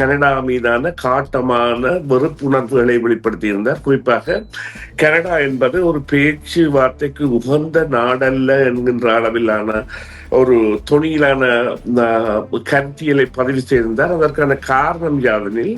Canada மீதான காட்டமான வெறுப்புணர்வுகளை வெளிப்படுத்தியிருந்தார். குறிப்பாக Canada என்பது ஒரு பேச்சுவார்த்தைக்கு உகந்த நாடல்ல என்கின்ற அளவிலான ஒரு தொனியிலான கருத்தியலை பதிவு செய்திருந்தார். அதற்கான காரணம் யாதெனில்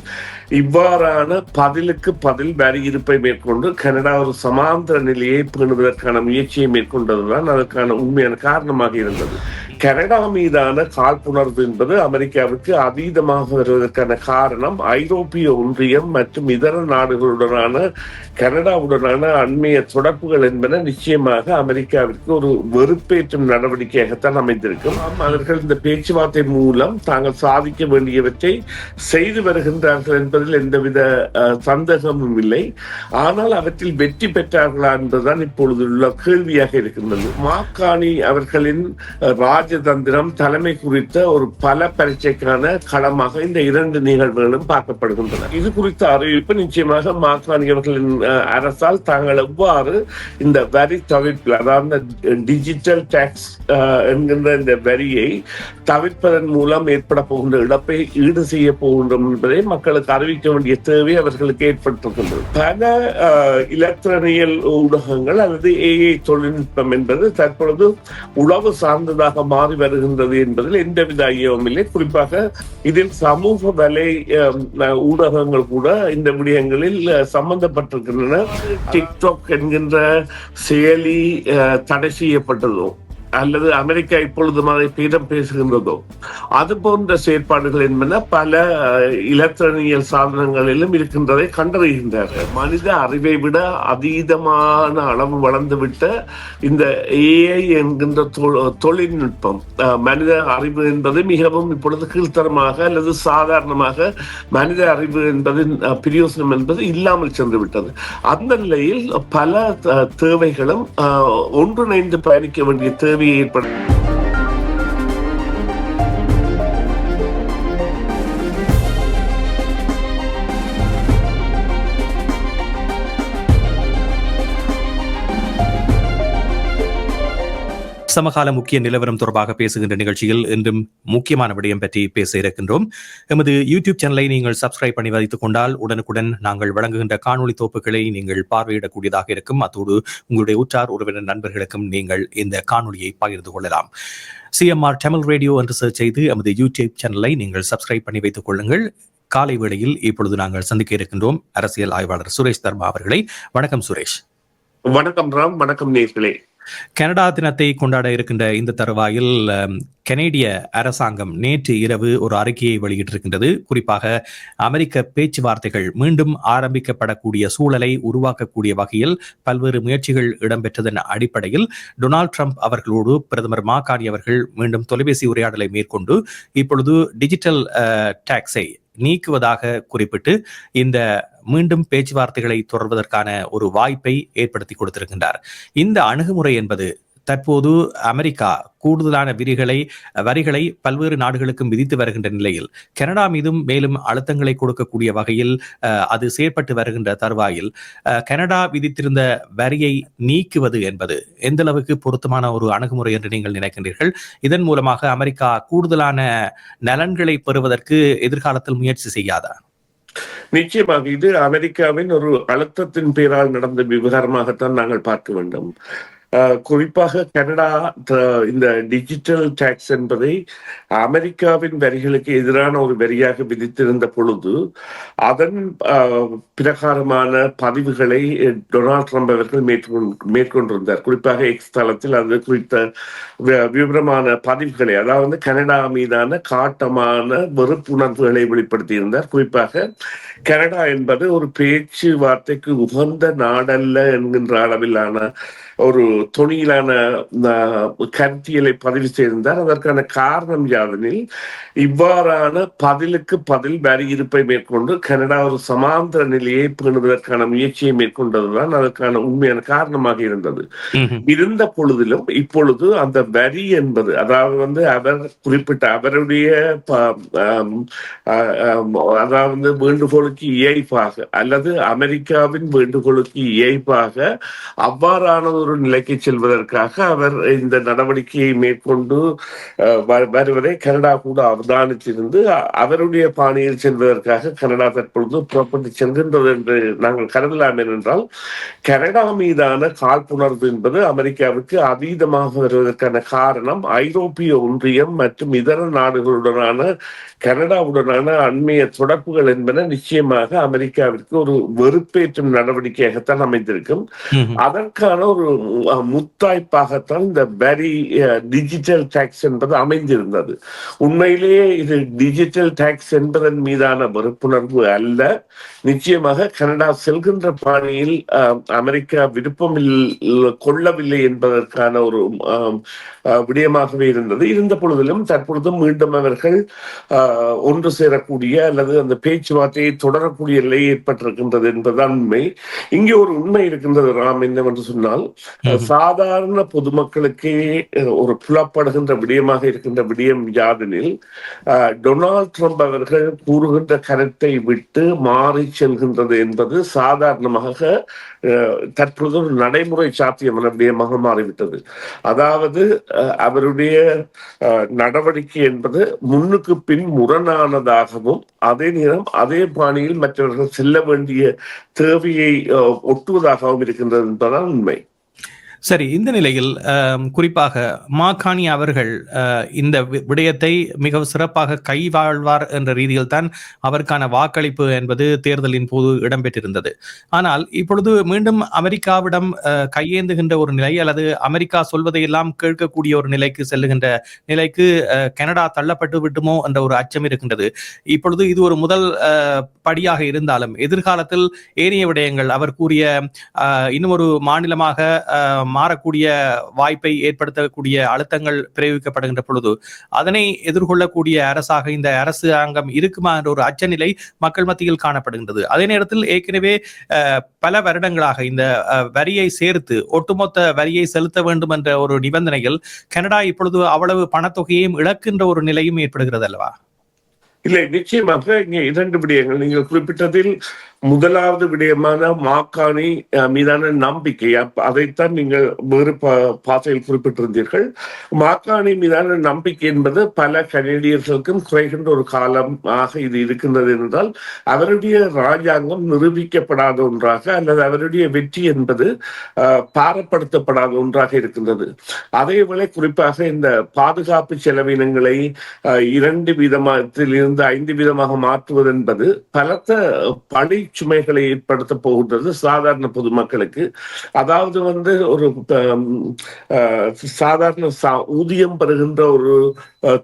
இவ்வாறான பதிலுக்கு பதில் வரி இருப்பை மேற்கொண்டு கனடா ஒரு சமாந்தர நிலையை பேணுவதற்கான முயற்சியை மேற்கொண்டதுதான் அதற்கான உண்மையான காரணமாக இருந்தது. கனடா மீதான காழ்ப்புணர்வு என்பது அமெரிக்காவுக்கு அதீதமாக வருவதற்கான காரணம் ஐரோப்பிய ஒன்றியம் மற்றும் இதர நாடுகளுடனான கனடாவுடனான அண்மைய தொடர்புகள் என்பன நிச்சயமாக அமெரிக்காவிற்கு ஒரு வெறுப்பேற்றும் நடவடிக்கையாகத்தான் அமைந்திருக்கும். அவர்கள் இந்த பேச்சுவார்த்தை மூலம் தாங்கள் சாதிக்க வேண்டியவற்றை செய்து வருகின்றார்கள் என்பதில் எந்தவித சந்தேகமும் இல்லை. ஆனால் அவற்றில் வெற்றி பெற்றார்களா என்பதுதான் இப்பொழுது உள்ள கேள்வியாக இருக்கின்றது. மாக்காணி அவர்களின் ராஜதந்திரம் தலைமை குறித்த ஒரு பல பரீட்சைக்கான களமாக இந்த இரண்டு நிகழ்வுகளும் பார்க்கப்படுகின்றன. இது குறித்த அறிவிப்பு நிச்சயமாக மாக்காணி அவர்களின் அரசால் தாங்கள் எவ்வாறு இந்த வரி தவிர்ப்பில் அதாவது டிஜிட்டல் டாக்ஸ் என்கின்ற இந்த வரியை தவிர்ப்பதன் மூலம் ஏற்பட போகின்ற இழப்பை ஈடு செய்ய போகின்றோம் என்பதை மக்களுக்கு அறிவிக்க வேண்டிய தேவை அவர்களுக்கு ஏற்பட்டிருக்கின்றது. பல அஹ், இலத்திரனியல் ஊடகங்கள் அல்லது ஏஐ தொழில்நுட்பம் என்பது தற்பொழுது உளவு சார்ந்ததாக மாறி வருகின்றது என்பதில் எந்தவித ஐயமும் இல்லை. குறிப்பாக இதில் சமூக வலை ஊடகங்கள் கூட இந்த விடயங்களில் சம்பந்தப்பட்டிருக்கின்றன. டிக்டாக் என்கின்ற செயலி தடை செய்யப்பட்டதோ அல்லது அமெரிக்கா இப்பொழுது அதை பீடம் பேசுகின்றதோ. அது போன்ற செயற்பாடுகள் என்பன பல இலத்திரனியல் சாதனங்களிலும் இருக்கின்றதை கண்டறிகின்றார்கள். மனித அறிவை விட அதீதமான அளவு வளர்ந்துவிட்ட இந்த ஏஐ என்கின்ற தொழில்நுட்பம் அஹ், மனித அறிவு என்பது மிகவும் இப்பொழுது கீழ்த்தரமாக அல்லது சாதாரணமாக மனித அறிவு என்பதின் பிரயோசனம் என்பது இல்லாமல் சென்று விட்டது அந்த நிலையில் பல தேவைகளும் ஒன்றிணைந்து பயணிக்க வேண்டிய தேவை தேவையை ஏற்படும் சமகால முக்கிய நிலவரம் தொடர்பாக பேசுகின்ற நிகழ்ச்சியில் இன்றும் முக்கியமான விடயம் பற்றி பேச இருக்கின்றோம். எமது யூடியூப் சேனலை நீங்கள் சப்ஸ்கிரைப் பண்ணி வைத்துக் கொண்டால் உடனுக்குடன் நாங்கள் வழங்குகின்ற காணொலி தோப்புகளை நீங்கள் பார்வையிடக்கூடியதாக இருக்கும். அத்தோடு உங்களுடைய உற்றார் உறவினர் நண்பர்களுக்கும் நீங்கள் இந்த காணொலியை பகிர்ந்து கொள்ளலாம். சிஎம்ஆர் தமிழ் ரேடியோ என்று சர்ச் செய்து எமது யூடியூப் சேனலை நீங்கள் சப்ஸ்கிரைப் பண்ணி வைத்துக் கொள்ளுங்கள். காலை வேளையில் இப்பொழுது நாங்கள் சந்திக்க இருக்கின்றோம் அரசியல் ஆய்வாளர் சுரேஷ் தர்மா அவர்களை. வணக்கம் சுரேஷ். வணக்கம் ராம் வணக்கம் நேர்களே. கனடா தினத்தை கொண்டாட இருக்கின்ற இந்த தருவாயில் கனேடிய அரசாங்கம் நேற்று இரவு ஒரு அறிக்கையை வெளியிட்டிருக்கின்றது. குறிப்பாக அமெரிக்க பேச்சுவார்த்தைகள் மீண்டும் ஆரம்பிக்கப்படக்கூடிய சூழலை உருவாக்கக்கூடிய வகையில் பல்வேறு முயற்சிகள் இடம்பெற்றதன் அடிப்படையில் டொனால்ட் ட்ரம்ப் அவர்களோடு பிரதமர் மாகாணி அவர்கள் மீண்டும் தொலைபேசி உரையாடலை மேற்கொண்டு இப்பொழுது டிஜிட்டல் டாக்ஸை நீக்குவதாக குறிப்பிட்டு இந்த மீண்டும் பேச்சுவார்த்தைகளை தொடர்வதற்கான ஒரு வாய்ப்பை ஏற்படுத்தி கொடுத்திருக்கின்றார். இந்த அணுகுமுறை என்பது தற்போது அமெரிக்கா கூடுதலான விரிகளை வரிகளை பல்வேறு நாடுகளுக்கும் விதித்து வருகின்ற நிலையில் கனடா மீதும் மேலும் அழுத்தங்களை கொடுக்கக்கூடிய வகையில் அது செயற்பட்டு வருகின்ற தருவாயில் அஹ், கனடா விதித்திருந்த வரியை நீக்குவது என்பது எந்த அளவுக்கு பொருத்தமான ஒரு அணுகுமுறை என்று நீங்கள் நினைக்கின்றீர்கள்? இதன் மூலமாக அமெரிக்கா கூடுதலான நலன்களை பெறுவதற்கு எதிர்காலத்தில் முயற்சி செய்யாதா? நிச்சயமாக இது அமெரிக்காவின் ஒரு அழுத்தத்தின் பேரால் நடந்த விவகாரமாகத்தான் நாங்கள் பார்க்க வேண்டும். குறிப்பாக கனடா இந்த டிஜிட்டல் டாக்ஸ் என்பதை அமெரிக்காவின் வரிகளுக்கு எதிரான ஒரு வரியாக விதித்திருந்த பொழுது அதன் பிரகாரமான பதிவுகளை டொனால்ட் ட்ரம்ப் அவர்கள் மேற்கொண்டு மேற்கொண்டிருந்தார். குறிப்பாக எக்ஸ் தளத்தில் அது குறித்த வி- விவரமான பதிவுகளை அதாவது கனடா மீதான காட்டமான வெறுப்புணர்வுகளை வெளிப்படுத்தியிருந்தார். குறிப்பாக கனடா என்பது ஒரு பேச்சுவார்த்தைக்கு உகந்த நாடல்ல என்கின்ற அளவிலான ஒரு ஆஹ், கருத்தியலை பதிவு செய்திருந்தார். அதற்கான காரணம் யாதெனில் இவ்வாறான பதிலுக்கு பதில் வரி இருப்பை மேற்கொண்டு கனடா ஒரு சமாந்தர நிலையை பேணுவதற்கான முயற்சியை மேற்கொண்டதுதான் அதற்கான உண்மையான காரணமாக இருந்தது. இருந்த பொழுதிலும் இப்பொழுது அந்த வரி என்பது அதாவது வந்து அவர் குறிப்பிட்ட அவருடைய அதாவது வேண்டுகோளுக்கு இயைபாக அல்லது அமெரிக்காவின் வேண்டுகோளுக்கு இயைபாக அவ்வாறான ஒரு ஒரு நிலைக்கு செல்வதற்காக அவர் இந்த நடவடிக்கையை மேற்கொண்டு வருவதை கனடா கூட அவதானித்திருந்து அவருடைய பாணியில் செல்வதற்காக கனடா தற்பொழுது புறப்பட்டு செல்கின்றது என்று நாங்கள் கருதலாம் ஏனென்றால் கனடா மீதான காழ்ப்புணர்வு என்பது அமெரிக்காவுக்கு அதீதமாக வருவதற்கான காரணம் ஐரோப்பிய ஒன்றியம் மற்றும் இதர நாடுகளுடனான கனடாவுடனான அண்மைய தொடர்புகள் என்பன நிச்சயமாக அமெரிக்காவிற்கு ஒரு வெறுப்பேற்றும் நடவடிக்கையாகத்தான் அமைந்திருக்கும். அதற்கான ஒரு முத்தாய்ப்பாகத்தான் இந்த வரி டிஜிட்டல் டாக்ஸ் என்பது அமைந்திருந்தது. உண்மையிலேயே இது டிஜிட்டல் டாக்ஸ் என்பதன் மீதான வெறுப்புணர்வு அல்ல. நிச்சயமாக கனடா செல்கின்ற பாணியில் அமெரிக்கா விருப்பம் கொள்ளவில்லை என்பதற்கான ஒரு விடயமாகவே இருந்தது. இருந்த பொழுதிலும் தற்பொழுது மீண்டும் அவர்கள் ஒன்று சேரக்கூடிய அல்லது அந்த பேச்சுவார்த்தையை தொடரக்கூடிய நிலை ஏற்பட்டிருக்கின்றது என்பதுதான் உண்மை. இங்கே ஒரு உண்மை இருக்கின்றது ராம் என்னவென்று சொன்னால் சாதாரண பொதுமக்களுக்கே ஒரு புலப்படுகின்ற விடயமாக இருக்கின்ற விடயம் யாதெனில் டொனால்ட் ட்ரம்ப் அவர்கள் கூறுகின்ற கருத்தை விட்டு மாறி செல்கின்றது என்பது சாதாரணமாக அஹ், தற்பொழுது ஒரு நடைமுறை சாத்தியமான விடயமாக மாறிவிட்டது. அதாவது அவருடைய நடவடிக்கை என்பது முன்னுக்கு பின் முரணானதாகவும் அதே நேரம் அதே பாணியில் மற்றவர்கள் செல்ல வேண்டிய தேவையை ஒட்டுவதாகவும் இருக்கின்றது என்பதுதான் உண்மை. சரி இந்த நிலையில் குறிப்பாக மாகாணி அவர்கள் அஹ், இந்த வி- விடயத்தை மிக சிறப்பாக கைவாழ்வார் என்ற ரீதியில் தான் அவருக்கான வாக்களிப்பு என்பது தேர்தலின் போது இடம்பெற்றிருந்தது. ஆனால் இப்பொழுது மீண்டும் அமெரிக்காவிடம் அஹ், கையேந்துகின்ற ஒரு நிலை அல்லது அமெரிக்கா சொல்வதையெல்லாம் கேட்கக்கூடிய ஒரு நிலைக்கு செல்லுகின்ற நிலைக்கு அஹ், கனடா தள்ளப்பட்டு விட்டுமோ என்ற ஒரு அச்சம் இருக்கின்றது. இப்பொழுது இது ஒரு முதல் அஹ், படியாக இருந்தாலும் எதிர்காலத்தில் ஏனைய விடயங்கள் அவர் கூறிய அஹ், இன்னும் ஒரு மாநிலமாக அஹ், மாறக்கூடிய வாய்ப்பை ஏற்படுத்தக்கூடிய அழுத்தங்கள் பிரயோகிக்கப்படுகின்ற பொழுது அதனை எதிர்கொள்ளக்கூடிய அரசாக இந்த அரசாங்கம் இருக்குமா என்ற ஒரு அச்சநிலை மக்கள் மத்தியில் காணப்படுகின்றது. அதே நேரத்தில் ஏற்கனவே அஹ், பல வருடங்களாக இந்த அஹ், வரியை சேர்த்து ஒட்டுமொத்த வரியை செலுத்த வேண்டும் என்ற ஒரு நிபந்தனையில் கனடா இப்பொழுது அவ்வளவு பணத்தொகையையும் இழக்கின்ற ஒரு நிலையும் ஏற்படுகிறது அல்லவா? இல்லை நிச்சயமாக இங்கே இரண்டு விடயங்கள். நீங்கள் குறிப்பிட்டதில் முதலாவது விடயமான மாக்காணி மீதான நம்பிக்கை. அதைத்தான் நீங்கள் வேறு பாசையில் குறிப்பிட்டிருந்தீர்கள். மாக்காணி மீதான நம்பிக்கை என்பது பல கனேடியர்களுக்கும் குறைகின்ற ஒரு காலமாக இது இருக்கின்றது என்றால் அவருடைய ராஜாங்கம் நிரூபிக்கப்படாத ஒன்றாக அல்லது அவருடைய வெற்றி என்பது பாரப்படுத்தப்படாத ஒன்றாக இருக்கின்றது. அதேவேளை குறிப்பாக இந்த பாதுகாப்பு செலவினங்களை இரண்டு வீதத்தில் இந்த ஐந்து வீதமாக மாற்றுவது என்பது பலத்த பழி சுமைகளை ஏற்படுத்த போகின்றது சாதாரண பொதுமக்களுக்கு. அதாவது வந்து ஒரு சாதாரண ஊதியம் பெறுகின்ற ஒரு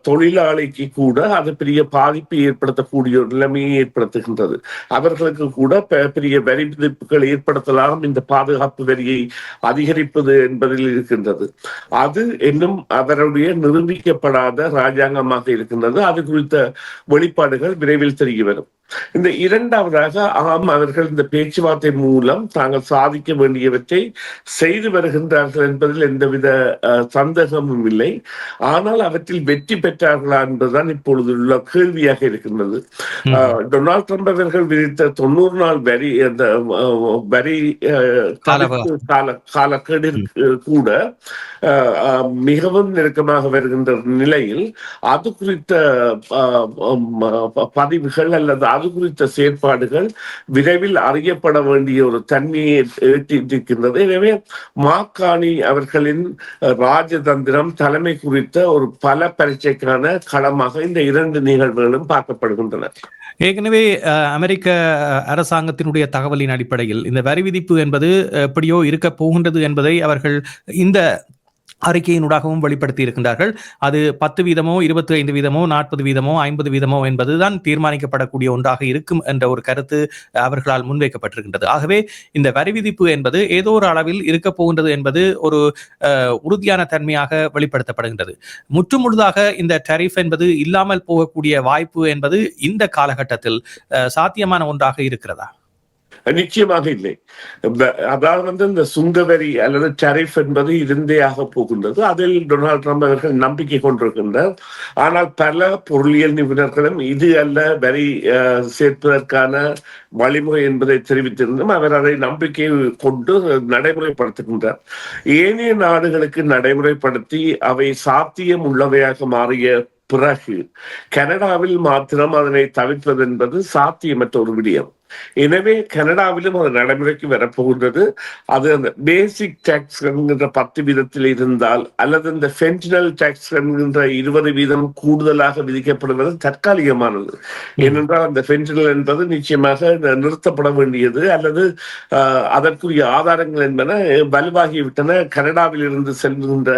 தொழிலாளிக்கு கூட அது பெரிய பாதிப்பை ஏற்படுத்தக்கூடிய ஒரு நிலைமையை ஏற்படுத்துகின்றது. அவர்களுக்கு கூட பெரிய வரி விதிப்புகள் ஏற்படுத்தலாம் இந்த பாதுகாப்பு வரியை அதிகரிப்பது என்பதில் இருக்கின்றது. அது இன்னும் அவருடைய நிரூபிக்கப்படாத ராஜாங்கமாக இருக்கின்றது. அது குறித்த வெளிப்பாடுகள் விரைவில் தெரிய வரும் இந்த இரண்டாவதாக ஆம் அவர்கள் இந்த பேச்சுவார்த்தை மூலம் தாங்கள் சாதிக்க வேண்டியவற்றை செய்து வருகின்றார்கள் என்பதில் எந்தவித சந்தேகமும் இல்லை. ஆனால் அவற்றில் வெற்றி பெற்றார்களா என்பதுதான் இப்பொழுது உள்ள கேள்வியாக இருக்கின்றது. டொனால்ட் ட்ரம்ப் அவர்கள் விதித்த தொண்ணூறு நாள் வரி அந்த வரி கால காலக்கெடு கூட மிகவும் நெருக்கமாக வருகின்ற நிலையில் அது குறித்த பதிவுகள் அல்லது அது குறித்த செயற்பாடுகள் விரைவில் அறியப்பட வேண்டிய ஒரு தன்மையை ஏற்றிருக்கின்றது எனவே மாக்காணி அவர்களின் ராஜதந்திரம் தலைமை குறித்த ஒரு பல பரீட்சைக்கான களமாக இந்த இரண்டு நிகழ்வுகளும் பார்க்கப்படுகின்றன. ஏற்கனவே அஹ், அமெரிக்க அரசாங்கத்தினுடைய தகவலின் அடிப்படையில் இந்த வரி விதிப்பு என்பது எப்படியோ இருக்க போகின்றது என்பதை அவர்கள் இந்த அறிக்கையினூடாகவும் வெளிப்படுத்தி இருக்கின்றார்கள் அது பத்து வீதமோ இருபத்தி ஐந்து வீதமோ நாற்பது வீதமோ ஐம்பது வீதமோ என்பதுதான் தீர்மானிக்கப்படக்கூடிய ஒன்றாக இருக்கும் என்ற ஒரு கருத்து அவர்களால் முன்வைக்கப்பட்டிருக்கின்றது. ஆகவே இந்த வரி விதிப்பு என்பது ஏதோ ஒரு அளவில் இருக்க போகின்றது என்பது ஒரு அஹ், உறுதியான தன்மையாக வெளிப்படுத்தப்படுகின்றது. முற்றுமுழுதாக இந்த டரிஃப் என்பது இல்லாமல் போகக்கூடிய வாய்ப்பு என்பது இந்த காலகட்டத்தில் அஹ், சாத்தியமான ஒன்றாக இருக்கிறதா? நிச்சயமாக இல்லை அதாவது வந்து இந்த சுங்கவரி அல்லது டரிஃப் என்பது இருந்தே ஆக போகின்றது. அதில் டொனால்ட் ட்ரம்ப் அவர்கள் நம்பிக்கை கொண்டிருக்கின்றார். ஆனால் பல பொருளியல் நிபுணர்களும் இது அல்ல வரி சேர்ப்பதற்கான வழிமுறை என்பதை தெரிவித்திருந்தும் அவர் அதை நம்பிக்கை கொண்டு நடைமுறைப்படுத்துகின்றார். ஏனைய நாடுகளுக்கு நடைமுறைப்படுத்தி அவை சாத்தியம் உள்ளவையாக மாறிய பிறகு கனடாவில் மாத்திரம் அதனை தவிர்ப்பது என்பது சாத்தியமற்ற ஒரு விடயம். எனவே கனடாவிலும் அது நடைமுறைக்கு வரப்போகின்றது. அது அந்த பேசிக் டாக்ஸ் என்கின்ற பத்து வீதத்தில் இருந்தால் அல்லது இந்த ஃபென்டினல் டாக்ஸ் என்கின்ற இருபது வீதம் கூடுதலாக விதிக்கப்படுவது தற்காலிகமானது. ஏனென்றால் அந்த ஃபென்டினல் என்பது நிச்சயமாக நிறுத்தப்பட வேண்டியது அல்லது ஆஹ், அதற்குரிய ஆதாரங்கள் என்பன வலுவாகிவிட்டன. கனடாவில் இருந்து செல்கின்ற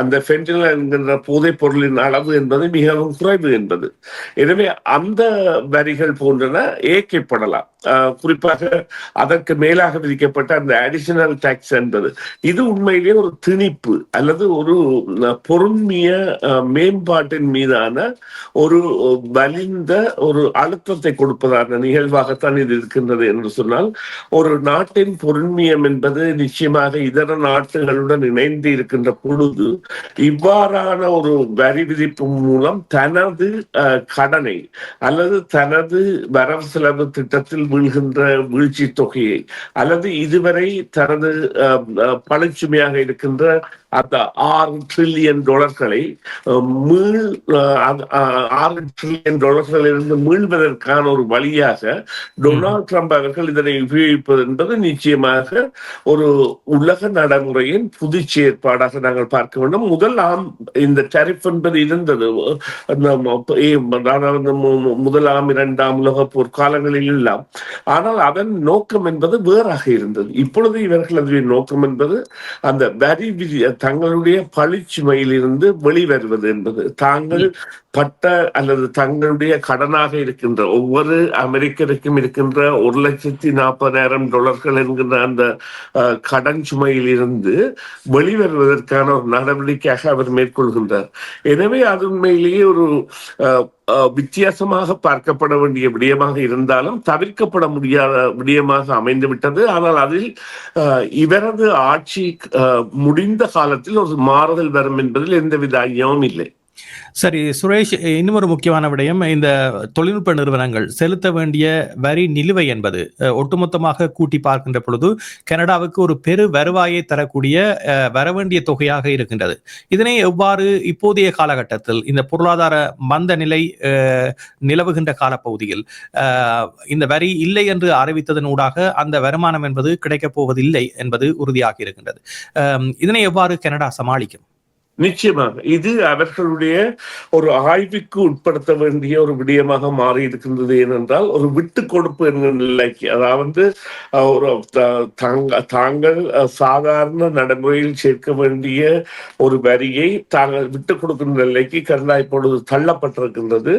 அந்த ஃபென்டினல் என்கின்ற போதைப் பொருளின் அளவு என்பது மிகவும் குறைவு என்பது. எனவே அந்த வரிகள் போன்றன ஏற்கப்படலாம் குறிப்பாக அதற்கு மேலாக விதிக்கப்பட்ட அந்த அடிஷனல் டாக்ஸ் என்பது. இது உண்மையிலேயே ஒரு திணிப்பு அல்லது ஒரு பொருண்மைய மேம்பாட்டின் மீதான ஒரு வலிந்த ஒரு அழுத்தத்தை கொடுப்பதான நிகழ்வாகத்தான் இது இருக்கின்றது என்று சொன்னால் ஒரு நாட்டின் பொருண்மியம் என்பது நிச்சயமாக இதர நாட்டுகளுடன் இணைந்து இருக்கின்ற பொழுது இவ்வாறான ஒரு வரி விதிப்பு மூலம் தனது கடனை அல்லது தனது வரவு செலவு திட்டத்தில் வீழ்கின்ற வீழ்ச்சி தொகையை. அல்லது இதுவரை தனது பழச்சுமையாக இருக்கின்ற அந்த ஆறு ட்ரில்லியன் டாலர்களை மீள் ஆறு ட்ரில்லியன் டாலர்களிலிருந்து மீள்வதற்கான ஒரு வழியாக டொனால்ட் ட்ரம்ப் அவர்கள் இதனை உபயோகிப்பது என்பது நிச்சயமாக ஒரு உலக நடைமுறையின் புது செயற்பாடாக நாங்கள் பார்க்க வேண்டும். முதல் ஆம் இந்த டரிஃப் என்பது இருந்தது. முதலாம் இரண்டாம் உலக போர் காலங்களில் எல்லாம். ஆனால் அதன் நோக்கம் என்பது வேறாக இருந்தது. இப்பொழுது இவர்கள் அதன் நோக்கம் என்பது அந்த வரி தங்களுடைய பழிச்சுமையிலிருந்து வெளிவருவது என்பது. தாங்கள் பட்ட அல்லது தங்களுடைய கடனாக இருக்கின்ற ஒவ்வொரு அமெரிக்கருக்கும் இருக்கின்ற ஒரு லட்சத்தி நாற்பதாயிரம் டாலர்கள் என்கின்ற அந்த கடன் சுமையிலிருந்து வெளிவருவதற்கான ஒரு நடவடிக்கையாக அவர் மேற்கொள்கின்றார். எனவே அது உண்மையிலேயே ஒரு வித்தியாசமாக பார்க்கப்பட வேண்டிய விடயமாக இருந்தாலும் தவிர்க்கப்பட முடியாத விடயமாக அமைந்து விட்டது. ஆனால் அதில் இவரது ஆட்சி முடிந்த காலத்தில் ஒரு மாறுதல் வரும் என்பதில் எந்தவித ஐயமும் இல்லை. சரி சுரேஷ் இன்னும் ஒரு முக்கியமான விடயம் இந்த தொழில்நுட்ப நிறுவனங்கள் செலுத்த வேண்டிய வரி நிலுவை என்பது ஒட்டுமொத்தமாக கூட்டி பார்க்கின்ற பொழுது கனடாவுக்கு ஒரு பெரு வருவாயை தரக்கூடிய அஹ், வரவேண்டிய தொகையாக இருக்கின்றது. இதனை எவ்வாறு இப்போதைய காலகட்டத்தில் இந்த பொருளாதார மந்த நிலை அஹ், நிலவுகின்ற காலப்பகுதியில் அஹ், இந்த வரி இல்லை என்று அறிவித்ததன் ஊடாக அந்த வருமானம் என்பது கிடைக்கப் போவதில்லை என்பது உறுதியாக இருக்கின்றது. அஹ், இதனை எவ்வாறு கனடா சமாளிக்கும்? நிச்சயமாக. இது அவர்களுடைய ஒரு ஆய்வுக்கு உட்படுத்த வேண்டிய ஒரு விடயமாக மாறி இருக்கின்றது ஏனென்றால் ஒரு விட்டு கொடுப்பு என்கிற நிலைக்கு. அதாவது ஒரு தாங்கள் சாதாரண நடைமுறையில் சேர்க்க வேண்டிய ஒரு வரியை தாங்கள் விட்டு கொடுக்கின்ற நிலைக்கு கனடா இப்பொழுது தள்ளப்பட்டிருக்கின்றது.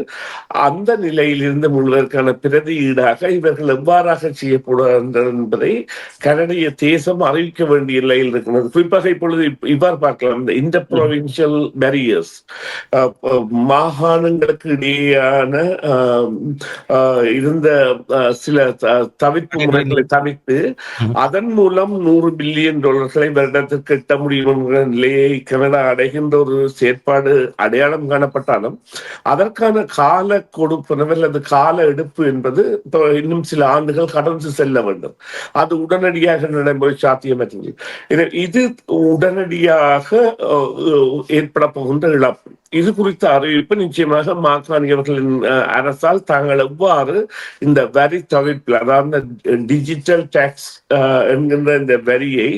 அந்த நிலையிலிருந்து முழுவதற்கான பிரதி ஈடாக இவர்கள் எவ்வாறாக செய்யப்படுகின்றனர் என்பதை கனடிய தேசம் அறிவிக்க வேண்டிய நிலையில் இருக்கிறது குறிப்பாக இப்பொழுது இவ்வாறு பார்க்கலாம். இந்த இந்த ப்ரொவின்சியல் பேரியர்ஸ் மாகாணங்களுக்கு இடையேயான ஆஹ், ஆஹ், இருந்த சில தவிர்ப்பு முறைகளை தவிர்த்து. அதன் மூலம் நூறு பில்லியன் டாலர்களை வருடத்திற்கு எட்ட முடியும் என்கிற நிலையை கனடா அடைகின்ற ஒரு செயற்பாடு அடையாளம் காணப்பட்டாலும் அதற்கான கால கொடுப்பனவு அல்லது கால எடுப்பு என்பது இன்னும் சில ஆண்டுகள் கடந்து செல்ல வேண்டும். அது உடனடியாக நடைமுறை சாத்தியமற்றது. இது- உடனடியாக ஏற்பட போகின்ற இழப்பு இது குறித்த அறிவிப்பு நிச்சயமாக மாக்காணியவர்களின் அரசால் தாங்கள் எவ்வாறு இந்த வரி தவிர்ப்பில் அதாவது டிஜிட்டல் டாக்ஸ் என்கின்ற இந்த வரியை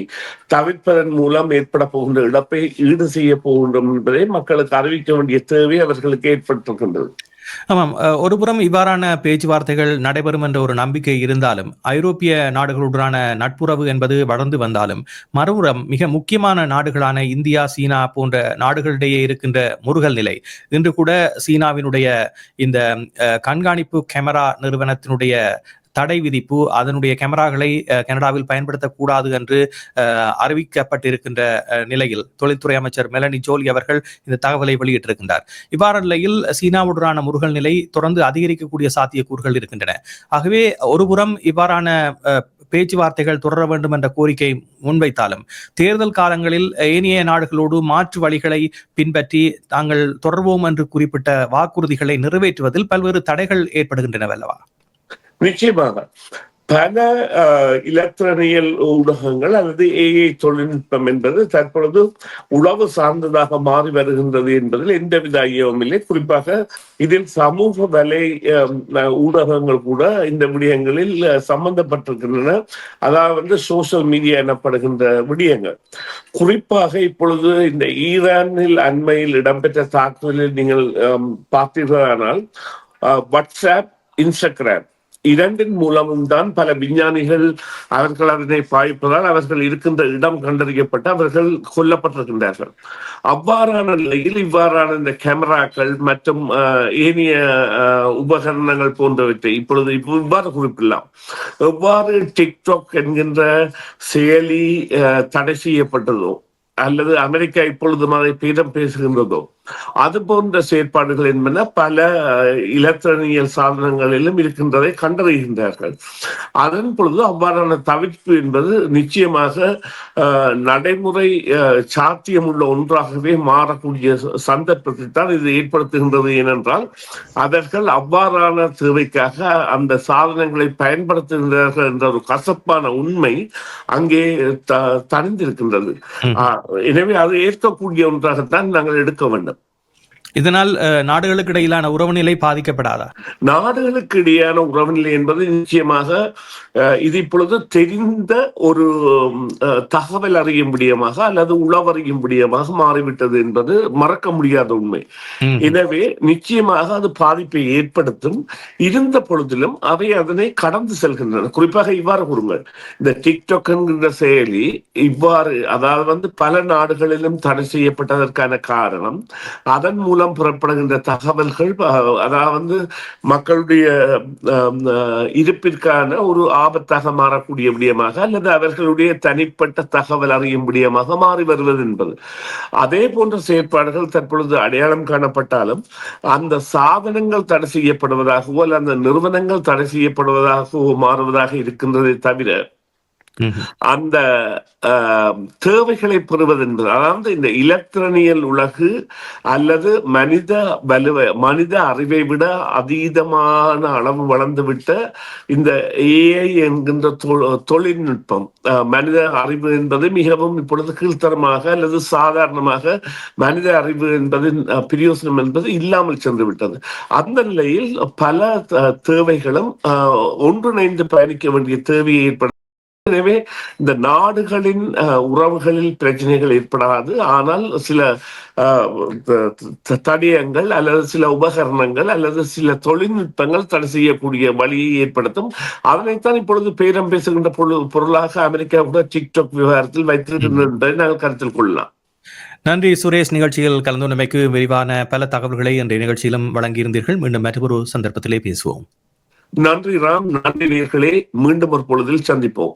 தவிர்ப்பதன் மூலம் ஏற்பட போகின்ற இழப்பை ஈடு செய்ய போகின்றோம் என்பதை மக்களுக்கு அறிவிக்க வேண்டிய தேவை அவர்களுக்கு ஏற்பட்டிருக்கின்றது. ஆமாம். ஒருபுறம் இவ்வாறான பேச்சுவார்த்தைகள் நடைபெறும் என்ற ஒரு நம்பிக்கை இருந்தாலும் ஐரோப்பிய நாடுகளுடனான நட்புறவு என்பது வளர்ந்து வந்தாலும் மறுபுறம் மிக முக்கியமான நாடுகளான இந்தியா சீனா போன்ற நாடுகளிடையே இருக்கின்ற முருகல் நிலை. இன்று கூட சீனாவினுடைய இந்த அஹ், கண்காணிப்பு கேமரா நிறுவனத்தினுடைய தடை விதிப்பு அதனுடைய கேமராக்களை கனடாவில் பயன்படுத்தக்கூடாது என்று அறிவிக்கப்பட்டிருக்கின்ற நிலையில் தொழில்துறை அமைச்சர் மெலனி ஜோலி அவர்கள் இந்த தகவலை வெளியிட்டிருக்கின்றார். இவ்வாறு நிலையில் சீனாவுடனான முருகல் நிலை தொடர்ந்து அதிகரிக்கக்கூடிய சாத்தியக்கூறுகள் இருக்கின்றன. ஆகவே ஒருபுறம் இவ்வாறான அஹ், பேச்சுவார்த்தைகள் தொடர வேண்டும் என்ற கோரிக்கை முன்வைத்தாலும் தேர்தல் காலங்களில் ஏனைய நாடுகளோடு மாற்று வழிகளை பின்பற்றி தாங்கள் தொடர்வோம் என்று குறிப்பிட்ட வாக்குறுதிகளை நிறைவேற்றுவதில் பல்வேறு தடைகள் ஏற்படுகின்றனவல்லவா? நிச்சயமாக. பல அஹ், இலத்திரனியல் ஊடகங்கள் அல்லது ஏஐ தொழில்நுட்பம் என்பது தற்பொழுது உளவு சார்ந்ததாக மாறி வருகின்றது என்பதில் எந்தவித ஐயமும் இல்லை. குறிப்பாக இதில் சமூக வலை ஊடகங்கள் கூட இந்த விடயங்களில் சம்பந்தப்பட்டிருக்கின்றன. அதாவது வந்து சோசியல் மீடியா எனப்படுகின்ற விடயங்கள். குறிப்பாக இப்பொழுது இந்த ஈரானில் அண்மையில் இடம்பெற்ற தாக்குதலில் நீங்கள் பார்த்தீர்களானால் வாட்ஸ்அப் இன்ஸ்டாகிராம் இரண்டின் மூலமும் தான் பல விஞ்ஞானிகள் அவர்கள் அதனை பாய்ப்பதால் அவர்கள் இருக்கின்ற இடம் கண்டறியப்பட்டு அவர்கள் கொல்லப்பட்டிருக்கின்றார்கள். அவ்வாறான நிலையில் இவ்வாறான இந்த கேமராக்கள் மற்றும் ஏனைய உபகரணங்கள் போன்றவற்றை இப்பொழுது இப்போ இவ்வாறு குறிப்பிடலாம். எவ்வாறு டிக்டாக் என்கின்ற செயலி அஹ், தடை செய்யப்பட்டதோ அல்லது அமெரிக்கா இப்பொழுதும் அதை பீடம் பேசுகின்றதோ அது போன்ற செயற்பாடுகள் என்பன பல இலத்திரனியல் சாதனங்களிலும் இருக்கின்றதை கண்டறிகின்றார்கள். அதன் பொழுது அவ்வாறான தவிர்ப்பு என்பது நிச்சயமாக நடைமுறை அஹ், சாத்தியமுள்ள ஒன்றாகவே மாறக்கூடிய சந்தர்ப்பத்தை தான் இது ஏற்படுத்துகின்றது. ஏனென்றால் அவர்கள் அவ்வாறான தேவைக்காக அந்த சாதனங்களை பயன்படுத்துகின்றார்கள் என்ற ஒரு கசப்பான உண்மை அங்கே த- தணிந்திருக்கின்றது. ம். ஆஹ், எனவே அது ஏற்கக்கூடிய ஒன்றாகத்தான் நாங்கள் எடுக்க வேண்டும். இதனால் நாடுகளுக்கு இடையிலான உறவுநிலை பாதிக்கப்படாதா? நாடுகளுக்கு இடையான உறவுநிலை என்பது நிச்சயமாக இது இப்பொழுது தெரிந்த ஒரு தகவல் அறியும் விடயமாக அல்லது உளவறியும் விடயமாக மாறிவிட்டது என்பது மறக்க முடியாத உண்மை. எனவே நிச்சயமாக அது பாதிப்பை ஏற்படுத்தும். இருந்த பொழுதிலும் அவை அதனை கடந்து செல்கின்றன. குறிப்பாக இவ்வாறு கூறுங்கள். இந்த டிக்டாக் என்கின்ற செயலி இவ்வாறு அதாவது வந்து பல நாடுகளிலும் தடை செய்யப்பட்டதற்கான காரணம் அதன் மூலம் புறப்படுகின்ற தகவல்கள் அதாவது மக்களுடைய இருப்பிற்கான ஒரு ஆபத்தாக மாறக்கூடிய விடயமாக அல்லது அவர்களுடைய தனிப்பட்ட தகவல் அறியும் விடயமாக மாறி வருவது என்பது. அதே போன்ற செயற்பாடுகள் தற்பொழுது அடையாளம் காணப்பட்டாலும் அந்த சாதனங்கள் தடை செய்யப்படுவதாகவோ அல்லது அந்த நிறுவனங்கள் தடை செய்யப்படுவதாகவோ மாறுவதாக இருக்கின்றதை தவிர அந்த ஆஹ், தேவைகளை பெறுவது என்பது அதாவது இந்த இலக்ட்ரனியல் உலகு அல்லது மனித வலுவை மனித அறிவை விட அதீதமான அளவு வளர்ந்துவிட்ட இந்த ஏஐ என்கின்ற தொழில்நுட்பம் மனித அறிவு என்பது மிகவும் இப்பொழுது கீழ்த்தரமாக அல்லது சாதாரணமாக மனித அறிவு என்பதின் பிரயோசனம் என்பது இல்லாமல் சென்று விட்டது அந்த நிலையில் பல தேவைகளும் ஆஹ், ஒன்றிணைந்து பயணிக்க வேண்டிய தேவையை ஏற்பட எனவே இந்த நாடுகளின் உறவுகளில் பிரச்சனைகள் ஏற்படாது. ஆனால் சில தடயங்கள் அல்லது சில உபகரணங்கள் அல்லது சில தொழில்நுட்பங்கள் தடை செய்யக்கூடிய வழியை ஏற்படுத்தும். அதனைத்தான் இப்பொழுது பேரம் பேசுகின்ற பொருள் பொருளாக அமெரிக்கா கூட டிக்டாக் விவகாரத்தில் வைத்திருக்கின்றது என்பதை நாங்கள் கருத்தில் கொள்ளலாம். நன்றி சுரேஷ். நிகழ்ச்சியில் கலந்துள்ளமைக்கு விரிவான பல தகவல்களை இன்றைய நிகழ்ச்சியிலும் வழங்கியிருந்தீர்கள். மீண்டும் மற்றொரு சந்தர்ப்பத்திலே பேசுவோம். நன்றி ராம். நன்றி நேர்களே. மீண்டும் ஒரு பொழுதில் சந்திப்போம்.